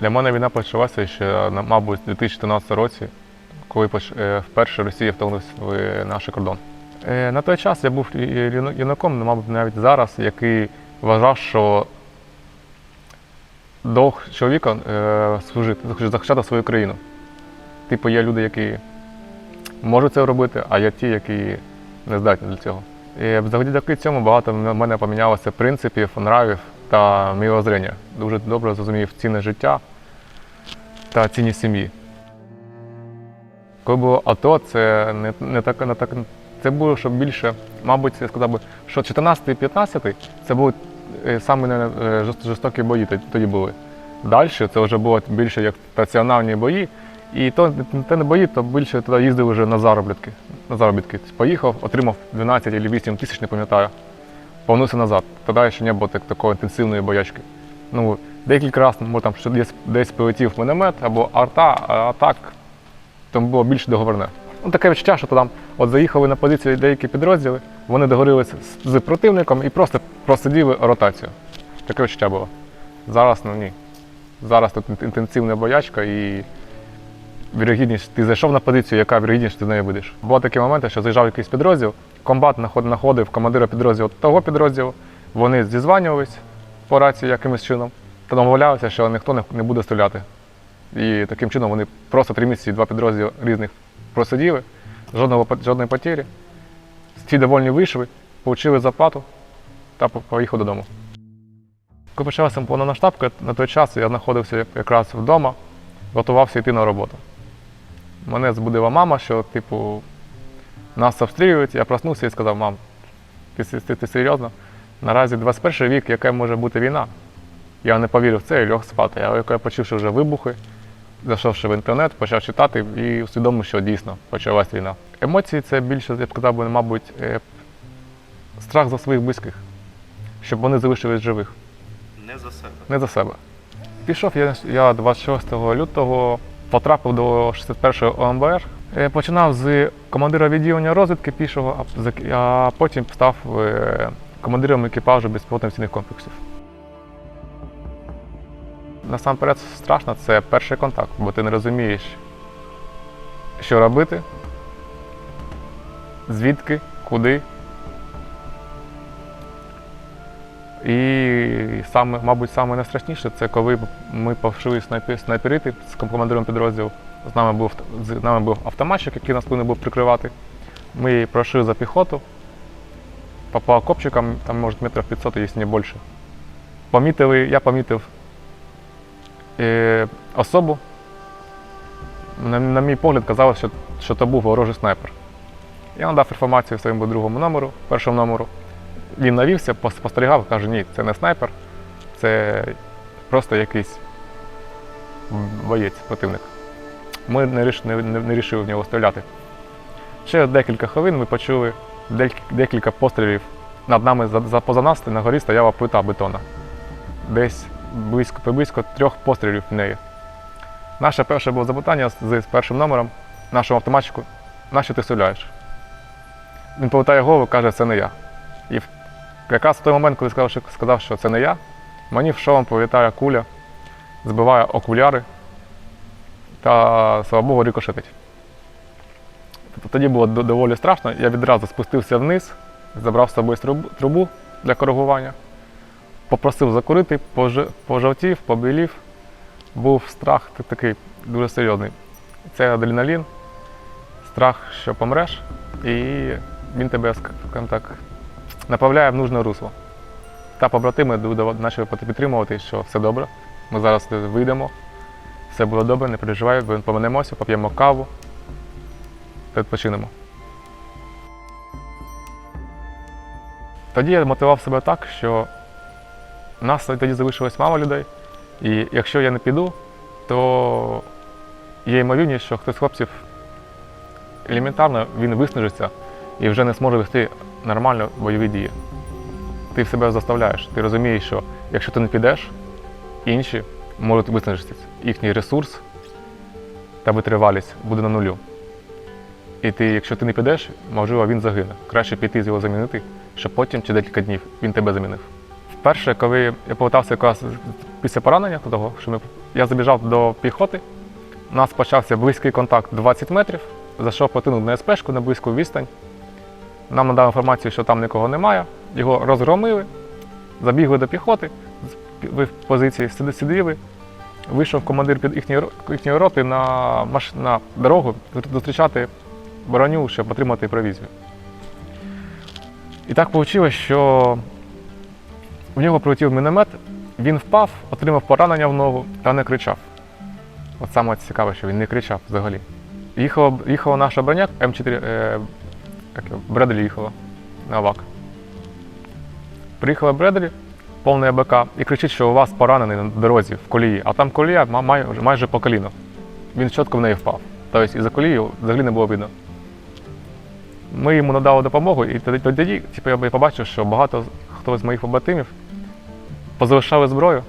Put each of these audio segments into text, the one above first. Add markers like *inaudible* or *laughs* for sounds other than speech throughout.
Для мене війна почалася ще, мабуть, у 2014 році, коли е, вперше Росія вторглася в наш кордон. Е, На той час я був юнаком, ну, мабуть, навіть зараз, який вважав, що долг чоловіка е, служити, захищати свою країну. Типу, є люди, які можуть це робити, а є ті, які не здатні для цього. І завдяки цьому багато в мене помінялося принципів, нравів та мірозрення. Дуже добре зрозумів ціни життя та цінність сім'ї. Коли було АТО, це не, не так, не так. Це було щоб більше, мабуть, я сказав би, що 14-15 це були е, саме жорстокі бої тоді- були. Далі це вже було більше як стаціонарні бої. І то, те не бої, то більше туди їздив вже на заробітки. На заробітки. Поїхав, отримав 12 або 8 тисяч, не пам'ятаю. Повернувся назад. Тоді ще не було так, такої інтенсивної боячки. Ну, декілька разів може, там, що десь, десь полетів міномет або арта, а так там було більш договорне. Ну, таке відчуття, що там от заїхали на позицію деякі підрозділи, вони договорилися з, з противником і просто просиділи ротацію. Таке відчуття було. Зараз ну ні. Зараз тут інтенсивна боячка і вірогідність, ти зайшов на позицію, яка вірогідність, ти з нею будеш. Були такі моменти, що заїжджав якийсь підрозділ, комбат наход- знаходив командира підрозділу того підрозділу, вони зізванювались по рації якимось чином та домовлялися, що ніхто не, буде стріляти. І таким чином вони просто три місяці два підрозділи різних просиділи, жодного, жодної потері. Всі довольні вийшли, отримали зарплату та по- поїхали додому. Коли почалася повномасштабка, на той час я знаходився якраз вдома, готувався йти на роботу. Мене збудила мама, що, типу, нас обстрілюють. Я проснувся і сказав, мам, ти, ти, ти, ти серйозно? Наразі 21 вік, яка може бути війна. Я не повірив в це і льох спати. А коли я почув, що вже вибухи, зайшовши в інтернет, почав читати і усвідомив, що дійсно почалась війна. Емоції це більше, я б сказав, би, мабуть, е, страх за своїх близьких, щоб вони залишились живих, Не за себе. не за себе. Пішов я, я 26 лютого, потрапив до 61-ї ОМБР. Е, Починав з командира відділення розвідки пішого, а потім став е, командиром екіпажу безпілотних цінних комплексів. Насамперед страшно це перший контакт, бо ти не розумієш, що робити, звідки, куди. І саме, мабуть, найстрашніше це коли ми снайпи, снайперити з командиром підрозділу. З нами був з нами був автоматчик, який нас повинен був прикривати. Ми пройшли за піхоту по, по окопчикам, там може метрів 500, якщо не більше. Помітили, я помітив е, особу. На, на мій погляд казалось, що, що то був ворожий снайпер. Я надав інформацію своєму другому номеру, першому номеру. Він навівся, спостерігав, каже, ні, це не снайпер, це просто якийсь боєць, противник. Ми не, ріш, не, не, рішили в нього стріляти. Ще декілька хвилин ми почули декілька, пострілів. Над нами за, за поза нас на горі стояла плита бетона. Десь близько, приблизько трьох пострілів в неї. Наше перше було запитання з, першим номером, нашому автоматчику, на що ти стріляєш? Він повертає голову і каже, це не я. І якраз в той момент, коли сказав, що, сказав, що це не я, мені в шолом повітає куля, збиває окуляри та, слава Богу, рикошетить. Тобто Тоді було доволі страшно. Я відразу спустився вниз, забрав з собою трубу, для коригування, попросив закурити, пожовтів, побілів. Був страх такий дуже серйозний. Це адреналін, страх, що помреш, і він тебе, так, направляє в нужне русло. Та побратими почали підтримувати, що все добре, ми зараз вийдемо, все буде добре, не переживай, повернемося, поп'ємо каву, та відпочинемо. Тоді я мотивував себе так, що нас тоді залишилось мало людей, і якщо я не піду, то є ймовірність, що хтось з хлопців елементарно він виснажиться і вже не зможе вести нормально бойові дії. Ти себе заставляєш. Ти розумієш, що якщо ти не підеш, інші можуть виснажитися. Їхній ресурс та витривалість буде на нулю. І ти, якщо ти не підеш, можливо, він загине. Краще піти з його замінити, щоб потім чи декілька днів він тебе замінив. Вперше, коли я повертався якраз після поранення, того, що ми, я забіжав до піхоти, у нас почався близький контакт 20 метрів, зайшов противник на СПшку на близьку відстань. Нам надали інформацію, що там нікого немає, його розгромили, забігли до піхоти, пі- в позиції сиділи. Вийшов командир під їхньої, їхньої роти на, маш... на дорогу зустрічати броню, щоб отримати провізію. І так вийшло, що в нього прилетів міномет, він впав, отримав поранення в ногу та не кричав. От саме цікаве, що він не кричав взагалі. Їхала, їхала наша броня М4, е, як, Бредлі їхала на ВАК. Приїхала Бредлі, повний АБК, і кричить, що у вас поранений на дорозі в колії, а там колія май- майже по коліно. Він чітко в неї впав. Тобто із-за колії взагалі не було видно. Ми йому надали допомогу, і тоді, типу, я побачив, що багато хто з моїх побратимів позалишали зброю,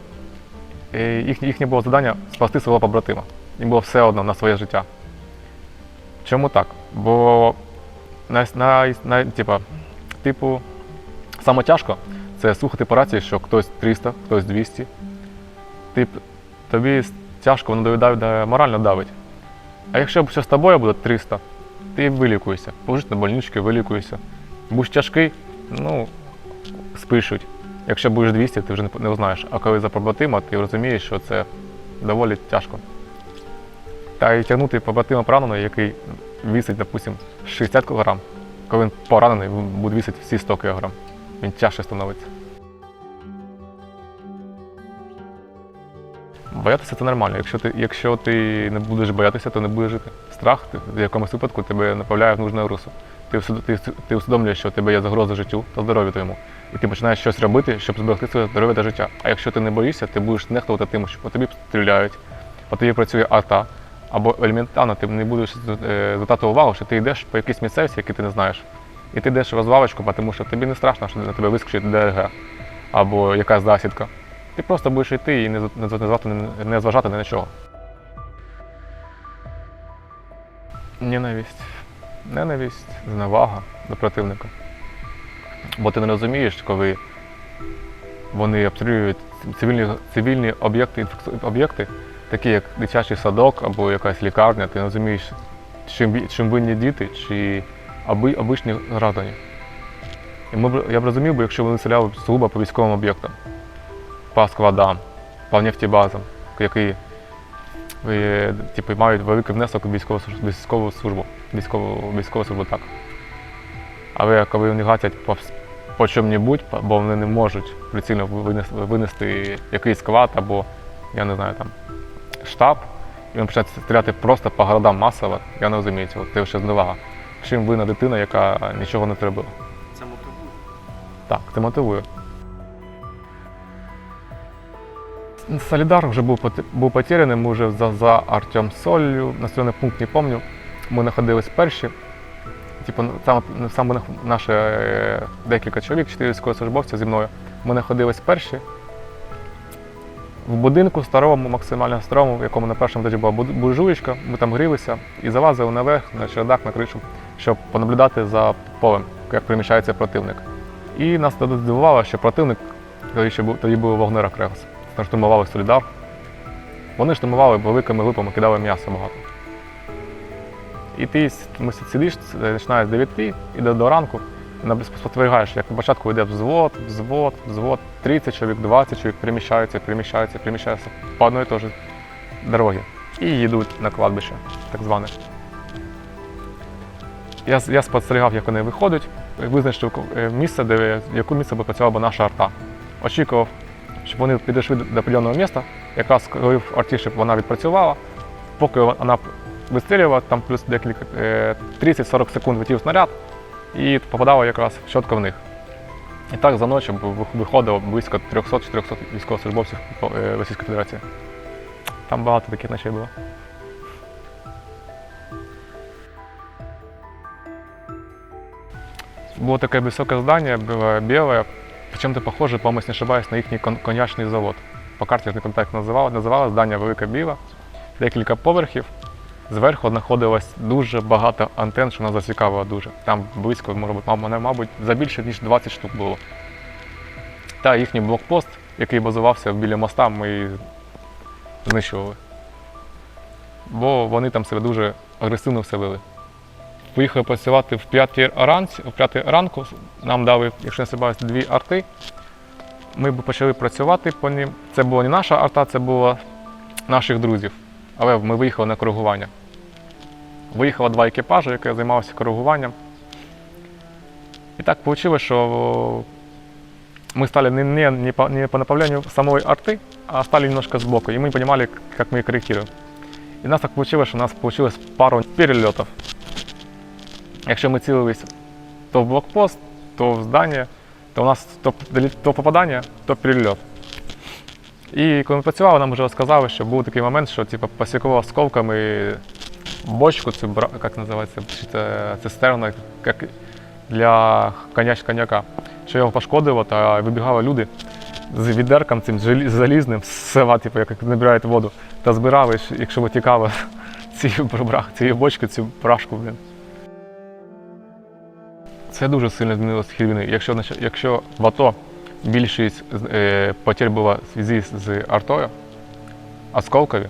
і їхнє, їхнє було завдання спасти свого побратима. Їм було все одно на своє життя. Чому так? Бо на, на, на, типа, типу, саме тяжко це слухати по рації, що хтось 300, хтось 200. Тип, тобі тяжко, воно морально давить. А якщо що з тобою буде 300, ти вилікуєшся. Положиш на больнички, вилікуєшся. Будеш тяжкий, ну, спишуть. Якщо будеш 200, ти вже не, не узнаєш. А коли за побратима, ти розумієш, що це доволі тяжко. Та й тягнути побратима пораненого, який вісить, допустим, 60 кг, коли він поранений, буде вісити всі 100 кг. Він тяжче становиться. Боятися це нормально. Якщо ти, якщо ти не будеш боятися, то не будеш жити. Страх в якомусь випадку тебе направляє в нужне русло. Ти, ти, ти усвідомлюєш, що у тебе є загроза життю та здоров'ю твоєму. І ти починаєш щось робити, щоб зберегти своє здоров'я та життя. А якщо ти не боїшся, ти будеш нехтувати тим, що по тобі стріляють, по тобі працює арта, або елементарно ти не будеш е, звертати увагу, що ти йдеш по якійсь місцевості, які ти не знаєш. І ти йдеш в розвалочку, тому що тобі не страшно, що на тебе вискочить ДРГ або якась засідка. Ти просто будеш йти і не, зважати ні на чого. Ненависть. Ненависть, зневага до противника. Бо ти не розумієш, коли вони обстрілюють цивільні, цивільні об'єкти, об'єкти, такі як дитячий садок або якась лікарня, ти не розумієш, чим, чим винні діти чи оби, обичні граждані. І ми б, я б розумів, би, якщо вони стріляли сугубо по військовим об'єктам, по складам, по нефтебазам, які е, типу, мають великий внесок у військову, військову службу. Військову, військову службу так. Але коли вони гатять по, по чому-небудь, бо вони не можуть прицільно винести, винести якийсь склад або, я не знаю, там, штаб, і вони починають стріляти просто по городам масово, я не розумію цього. Це ще зневага. Чим винна дитина, яка нічого не зробила. Це мотивує. Так, це мотивує. Солідар вже був, був потеряний, ми вже за, за Артем Солью, населений пункт не пам'ятаю. Ми знаходились перші. Типу, саме, саме нах- наші е, декілька чоловік, чотири військовослужбовця зі мною. Ми знаходились перші. В будинку старому, максимально старому, в якому на першому етажі була буржуєчка, ми там грілися і залазили наверх, на чердак, на кришу, щоб понаблюдати за полем, як переміщається противник. І нас тоді здивувало, що противник, тоді ще був, тоді був Вагнера Крегас, штурмували Солідар. Вони штурмували великими групами, кидали м'ясо багато. І ти сидиш, е, починаєш з 9 і до, до ранку, спостерігаєш, як на початку йде взвод, взвод, взвод, 30 чоловік, 20 чоловік переміщаються, переміщаються, переміщаються по і той дорогі. І їдуть на кладбище, так зване. Я, я спостерігав, як вони виходять, визначив е, місце, де яку місце би працювала наша арта. Очікував, щоб вони підійшли до определеного місця, якраз коли арті, щоб вона відпрацювала, поки вона вистрілювала, там плюс декілька е, 30-40 секунд летів снаряд і попадало якраз чітко в них. І так за ночі б ви- виходило близько 300-400 військовослужбовців по- е, Російської Федерації. Там багато таких ночей було. Было такое высокое здание, было белое, чем-то похоже, по-моему, если не ошибаюсь, на их коньячний завод. По карті я не пам'ятаю, як називало, називало здання велике біле, декілька поверхів. Зверху знаходилось дуже багато антенн, що нас зацікавило дуже. Там близько, може мабуть, за більше, ніж 20 штук було. та їхній блокпост, який базувався біля моста, ми знищували. Бо вони там себе дуже агресивно вселили. Поїхали працювати в 5 ранці, в 5 ранку. Нам дали, якщо не ошибаюсь, дві арти. Ми почали працювати по ним. Це була не наша арта, це була наших друзів. Але ми виїхали на коригування. Виїхало два екіпажі, які займалися коригуванням. І так вийшло, що мы стали не, не, не, по, не по направлению самой арты, а стали немножко сбоку. И мы не понимали, как мы ее корректируем. И у нас так получилось, что у нас получилось пару перельотов. Якщо ми цілились то в блокпост, то в здання, то у нас то, долі- то попадання, то перельот. І коли ми працювали, нам вже розказали, що був такий момент, що типу, посікував осколками бочку, цю як називається, це цистерна, як для коняч коньяка, що його пошкодило, та вибігали люди з відерком цим залізним з села, типу, як набирають воду, та збирали, якщо витікало *laughs* бра- бочки, цю брашку. Блин. Це дуже сильно змінилося війни. Якщо, якщо в АТО більшість е, потерь була в зв'язку з артою, осколкові,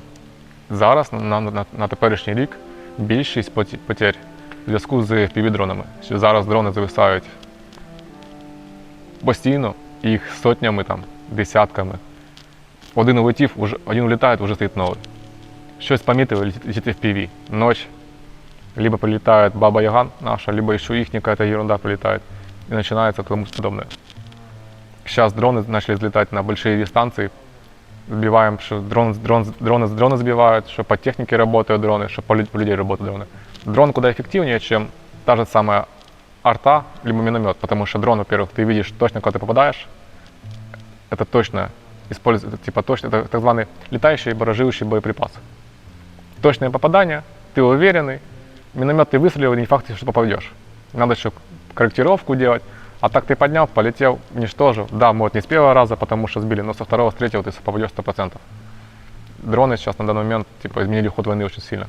зараз на, на, на теперішній рік більшість потерь в зв'язку з півдронами. Що зараз дрони зависають постійно, їх сотнями, там, десятками. Один улетів, один улітає, вже стоїть новий. Щось помітили, летить летить FPV. Ночь. Либо прилетает Баба Яган наша, либо еще их какая-то ерунда прилетает. И начинается тому подобное. Сейчас дроны начали взлетать на большие дистанции. Сбиваем, что дрон, дрон, дроны, дроны сбивают, что по технике работают дроны, что по, по людей работают дроны. Дрон куда эффективнее, чем та же самая арта, либо миномет, потому что дрон, во-первых, ты видишь точно, куда ты попадаешь, это точно используется, типа точно, это так званый летающий баражирующий боеприпас. Точное попадание, ты уверенный, миномет ты выстрелил, не факт, что попадешь. Надо еще корректировку делать. А так ты поднял, полетел, уничтожил. Да, может не с первого раза, потому что сбили, но со второго, с третьего ты попадешь 100%. Дроны сейчас на данный момент типа, изменили ход войны очень сильно.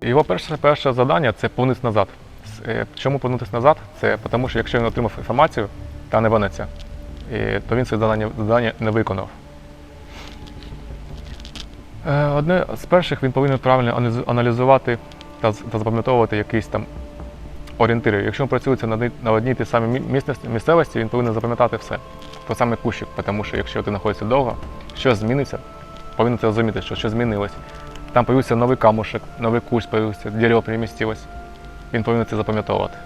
Його перше, перше завдання це повернутися назад. С- е, Чому повернутися назад? Це тому, що якщо він отримав інформацію та не вернеться, і, то він своє завдання, завдання не виконав. Е, Одне з перших він повинен правильно аналіз- аналізувати та, з- та запам'ятовувати якісь там орієнтири. Якщо він працюється на, одній- тій самій місцевості- він повинен запам'ятати все. Той самий кущик, тому що якщо ти знаходишся довго, щось зміниться, повинен це розуміти, що щось змінилось. Там появився новий камушек, новий кущ появився, дерево перемістилось. Він повинен це запам'ятовувати.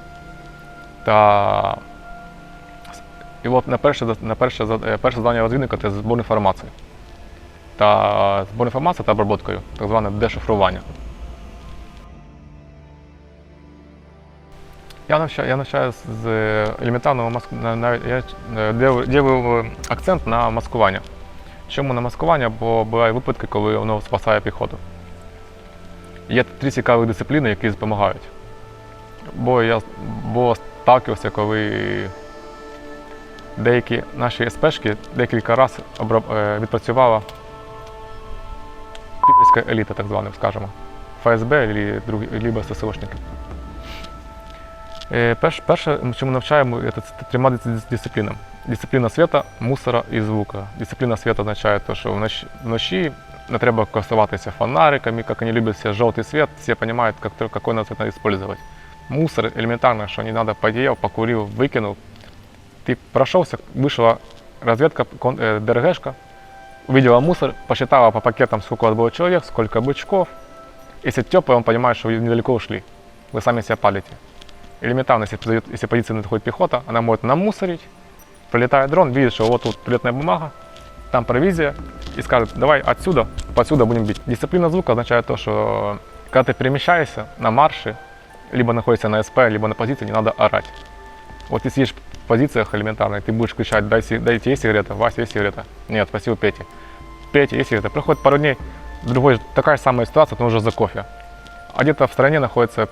Та і от на перше, на перше, перше завдання розвідника це збор інформації. Та збор інформації та оброботкою, так зване дешифрування. Я навчаю, я навчаю з елементарного маск... на- навіть я е, акцент на маскування. Чому на маскування? Бо бувають випадки, коли воно спасає піхоту. Є три цікаві дисципліни, які допомагають. Бо я бо сталкивався, коли деякі наші СПшки декілька разів е, відпрацювала підерська еліта, так звана, скажімо. ФСБ або ССОшники. Е, Перш, перше, чому навчаємо, це це трьома дис- дисциплінам. Дисципліна світа, мусора і звука. Дисципліна світа означає, те, що вночі, вночі не треба користуватися фонариками, як вони люблять все, жовтий світ, всі розуміють, як, то- какой надо цвет использовать. Мусор элементарно, что не надо, поел, покурил, выкинул. Ты прошелся, вышла разведка, кон- э, ДРГшка, увидела мусор, посчитала по пакетам, сколько у вас было человек, сколько бычков. Если теплый, он понимает, что вы недалеко ушли. Вы сами себя палите. Элементарно, если, подойдет- если пехота, она может намусорить, прилетает дрон, видит, что вот тут туалетная бумага, там провизия, и скажет, давай отсюда, отсюда будем бить. Дисциплина звука означает то, что когда ты перемещаешься на марше, либо находишься на СП, либо на позиции, не надо орать. Вот ты сидишь в позициях элементарных, ты будешь кричать, дай, дайте есть сигарета, Вася, есть сигарета? Нет, спасибо, Пете. Петя, есть сигарета. Проходит пару дней, другой, такая же самая ситуация, но уже за кофе. А где-то в стране находится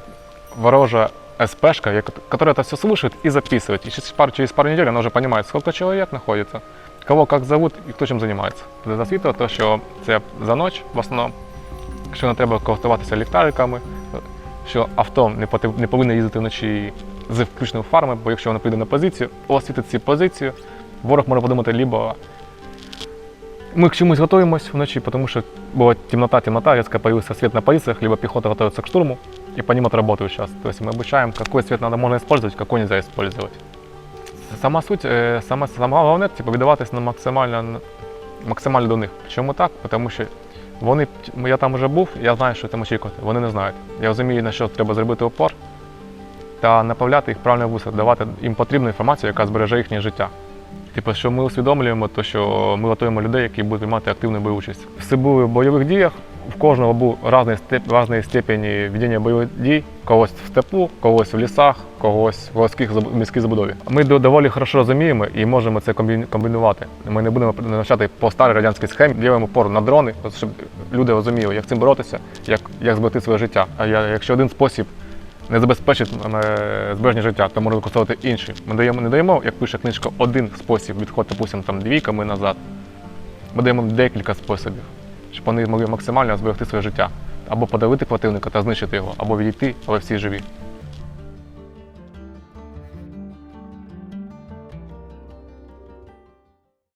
ворожая СПшка, я- которая это все слышит и записывает. И через пару, через пару недель она уже понимает, сколько человек находится, кого как зовут і хто чим займається. Тобто засвітло, то, що це за ніч в основному, що не треба користуватися ліхтариками, що авто не, поти- не повинно їздити вночі з включеними фарами, бо якщо вона прийде на позицію, освітить ці позиції, ворог може подумати, либо ми к чомусь готуємось вночі, тому що була темнота, темнота, резко появился свет на позициях, либо пехота готовится к штурму, и по ним отработают сейчас. То есть мы обучаем, какой свет надо можно использовать, какой нельзя использовать. Сама суть, е, саме, саме головне, типу, віддаватись на максимально, максимально до них. Чому так? Тому що вони, я там вже був, я знаю, що там очікувати. Вони не знають. Я розумію, на що треба зробити опор та направляти їх правильно вуса, давати їм потрібну інформацію, яка збереже їхнє життя. Типу, що ми усвідомлюємо, то, що ми готуємо людей, які будуть приймати активну бойову участь. Всі були в бойових діях, в кожного був різний степ, різний степені ведення бойових дій, когось в степу, когось в лісах, когось в городських міській забудові. Ми доволі хорошо розуміємо і можемо це комбінувати. Ми не будемо навчати по старій радянській схемі, ділимо опору на дрони, щоб люди розуміли, як цим боротися, як, як зберегти своє життя. А якщо один спосіб не забезпечить збереження життя, то можна використовувати інший. Ми даємо, не даємо, як пише книжка, один спосіб відходу, допустимо, там двійками назад. Ми даємо декілька способів, щоб вони могли максимально зберегти своє життя. Або подавити противника та знищити його, або відійти, але всі живі.